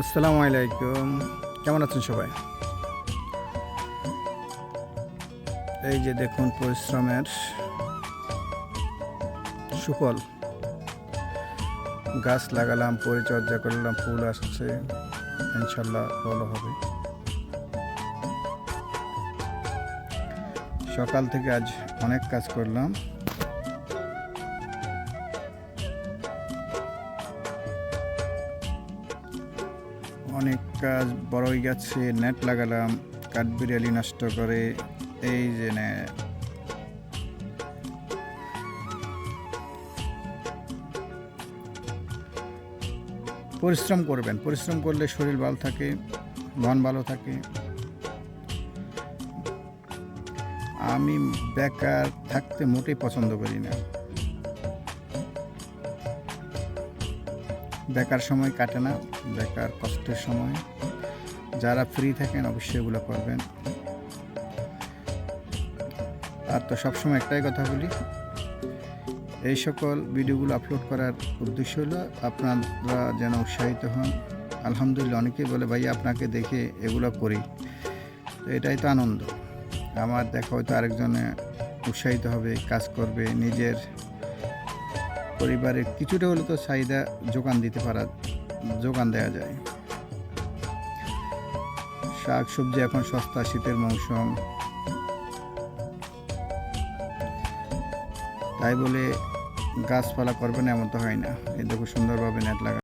আসসালামু আলাইকুম। কেমন আছেন সবাই? এই যে দেখুন পরিশ্রমের সুফল। গাছ লাগালাম, পরিচর্যা করলাম, ফুল আসছে। ইনশাল্লাহ ভালো হবে। সকাল থেকে আজ অনেক কাজ করলাম। অনেক কাজ, বড়ই গাছে নেট লাগালাম কাঠবিড়ালি নষ্ট করে, এই যে নেট পরিশ্রম করবেন, পরিশ্রম করলে শরীর ভালো থাকে, মন ভালো থাকে। আমি বেকার থাকতে মোটেই পছন্দ করি না। বেকার সময় কাটে না, বেকার কষ্টের সময়। যারা ফ্রি থাকেন অবশ্যই এগুলো করবেন। আর তো সবসময় একটাই কথা বলি, এই সকল ভিডিওগুলো আপলোড করার উদ্দেশ্য হলো আপনারা যেন উৎসাহিত হন। আলহামদুলিল্লাহ অনেকেই বলে, ভাই, আপনাকে দেখে এগুলো করি। তো এটাই তো আনন্দ। আমার দেখা হয়তো আরেকজনে উৎসাহিত হবে, কাজ করবে, নিজের পরিবারের কিছুটা হলে তো চাহিদা যোগান দিতে পারা, যোগান দেওয়া যায়। শাক সবজি এখন সস্তা, শীতের মৌসুম। তাই বলে গাছপালা করবেন এমন তো হয় না। এই দেখো সুন্দরভাবে নেট লাগা